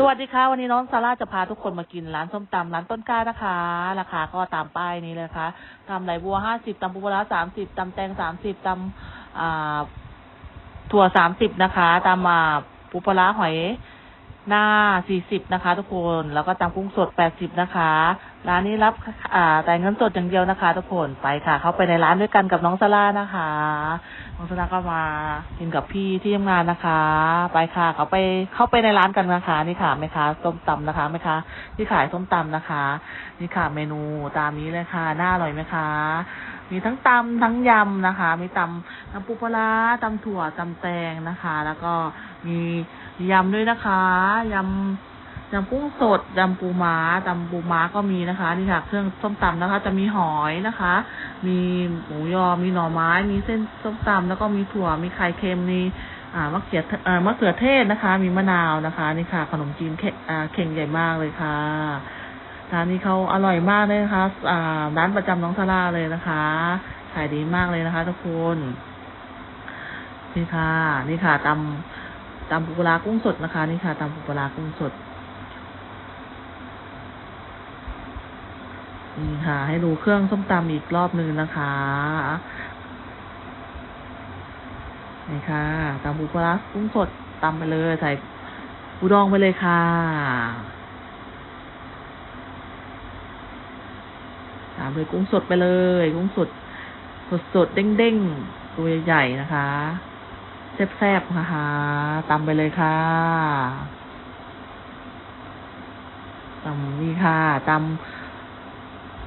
สวัสดีค่ะวันนี้น้องซาร่าจะพาทุกคนมากินร้านส้มตำร้านต้นกล้านะคะ ราคาก็ตามป้ายนี้เลยนะคะตำไหลบัวห้าสิบตำปูปลาสามสิบตำแตงสามสิบตำถั่วสามสิบนะคะตำมาปูปลาหอยหน้าสี่สิบนะคะ ทุกคนแล้วก็ตำกุ้งสดแปดสิบนะคะร้านนี้รับอ่าแต่เงินสดอย่างเดียวนะคะทุกคนไปค่ะ เข้าไปในร้านด้วยกันกับน้องซาร่านะคะ น้องซาร่าก็มากินกับพี่ที่ทำงานนะคะ ไปค่ะ เขาไปเข้าไปในร้านกันนะคะ นี่ค่ะแม่ค้าส้มตำนะคะแม่ค้าที่ขายส้มตำนะคะ นี่ค่ะ เมนูตามนี้เลยค่ะน่าอร่อยไหมคะมีทั้งตำทั้งยำนะคะ มีตำตำปูปลาร้าตำถั่วตำแตงนะคะ แล้วก็มียำด้วยนะคะยำ ยำกุ้งสดยำปูม้าตำปูม้าก็มีนะคะ นี่ค่ะ เครื่องส้มตำนะคะ จะมีหอยนะคะ มีหมูยอ มีหน่อไม้ มีเส้นส้มตำแล้วก็มีถั่ว มีไข่เค็ม มีอ่ามะเขือเอ่อมะเขือเทศนะคะ มีมะนาวนะคะ นี่ค่ะ ขนมจีนเข่งอ่าเข่งใหญ่มากเลยค่ะร้านนี้เขาอร่อยมากเลยนะคะอ่าร้านประจำน้องซาร่าเลยนะคะขายดีมากเลยนะคะทุกคนนี่ค่ะ นี่ค่ะตำตำปูปลากุ้งสดนะคะ นี่ค่ะตำปูปลากุ้งสด นี่ค่ะ ให้ดูเครื่องส้มตำอีกรอบหนึ่งนะคะนี่ค่ะตำปูปลาร้ากุ้งสดตำไปเลยใส่ปูดองไปเลยค่ะตามด้วยกุ้งสดไปเลย กุ้งสดสดสดเด้งๆตัวใหญ่ๆนะคะแซ่บๆนะคะตำไปเลยค่ะตำนี่ค่ะตำ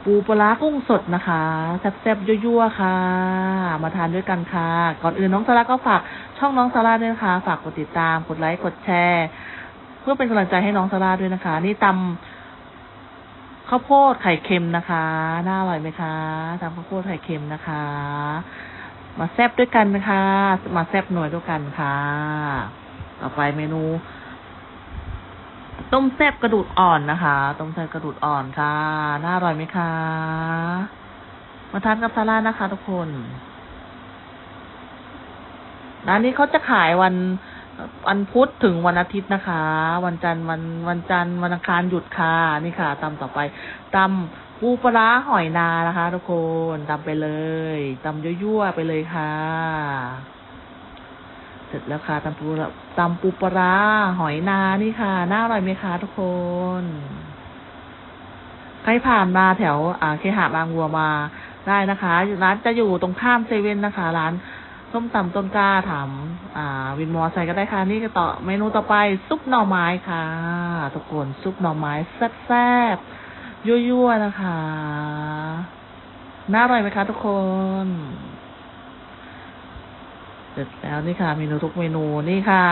ปูปลากุ้งสดนะคะแซ่บๆยั่วๆค่ะ มาทานด้วยกันค่ะ ก่อนอื่นน้องซาร่าก็ฝากช่องน้องซาร่าด้วยนะคะฝากกดติดตามกดไลค์กดแชร์ เพื่อเป็นกำลังใจให้น้องซาร่าด้วยนะคะ นี่ตำข้าวโพดไข่เค็มนะคะน่าอร่อยไหมคะตำข้าวโพดไข่เค็มนะคะ มาแซบด้วยกันนะคะ มาแซบหน่วยด้วยกันค่ะ ต่อไปเมนู ต้มแซบกระดูดอ่อนนะคะ ต้มแซบกระดูดอ่อนค่ะ น่าอร่อยไหมคะ มาทานกับซาร่านะคะทุกคน ร้านนี้เขาจะขายวันวันพุธถึงวันอาทิตย์นะคะ วันจันทร์วันวันจันทร์วันอังคารหยุดค่ะ นี่ค่ะตำต่อไปตำปูปลาหอยนานะคะ ทุกคนตำไปเลยตำยั่วๆไปเลยค่ะ เสร็จแล้วค่ะตำปูตำปูปลาหอยนานี่ค่ะ น่าอร่อยไหมคะทุกคน ใครผ่านมาแถว อ่าเคหะบางวัวมาได้นะคะ ร้านจะอยู่ตรงข้ามเซเว่นนะคะ ร้านส้มตำต้นกล้าถามอ่า วินมอไซค์ก็ได้ค่ะ นี่ก็ต่อเมนูต่อไป ซุปหน่อไม้ค่ะ ทุกคนซุปหน่อไม้แซ่บๆยั่วๆนะคะ น่าอร่อยไหมคะทุกคน เสร็จแล้วนี่ค่ะ เมนูทุกเมนูนี่ค่ะ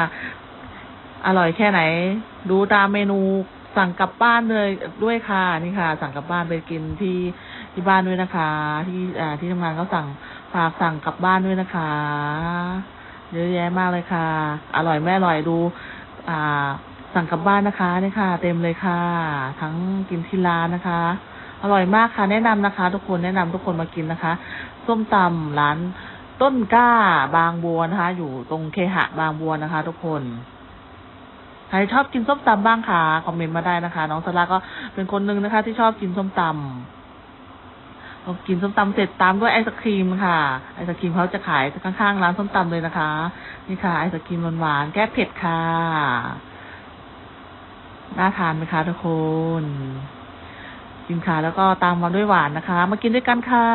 อร่อยแค่ไหน ดูตามเมนูสั่งกลับบ้านเลยด้วยค่ะนี่ค่ะ สั่งกลับบ้านไปกินที่ที่บ้านด้วยนะคะ ที่อ่าที่ทำงานเขาสั่งฝากสั่งกลับบ้านด้วยนะคะเยอะแยะมากเลยค่ะ อร่อยแม่อร่อยดู อ่า สั่งกลับบ้านนะคะนี่ค่ะ เต็มเลยค่ะ ทั้งกินที่ร้านนะคะ อร่อยมากค่ะ แนะนำนะคะ ทุกคนแนะนำทุกคนมากินนะคะ ส้มตำร้าน ต้นกล้าบางบัวนะคะ อยู่ตรงเคหะบางบัวนะคะ ทุกคนใครชอบกินส้มตำบ้างคะคอมเมนต์มาได้นะคะ น้องสลาก็เป็นคนหนึ่งนะคะ ที่ชอบกินส้มตำพอกินส้มตำเสร็จตามด้วยไอศครีมค่ะ ไอศครีมเขาจะขายข้างๆร้านส้มตำเลยนะคะ นี่ค่ะ ไอศครีมหวานๆแก้เผ็ดค่ะน่าทานไหมคะทุกคนกินค่ะแล้วก็ตามมาด้วยหวานนะคะ มากินด้วยกันค่ะ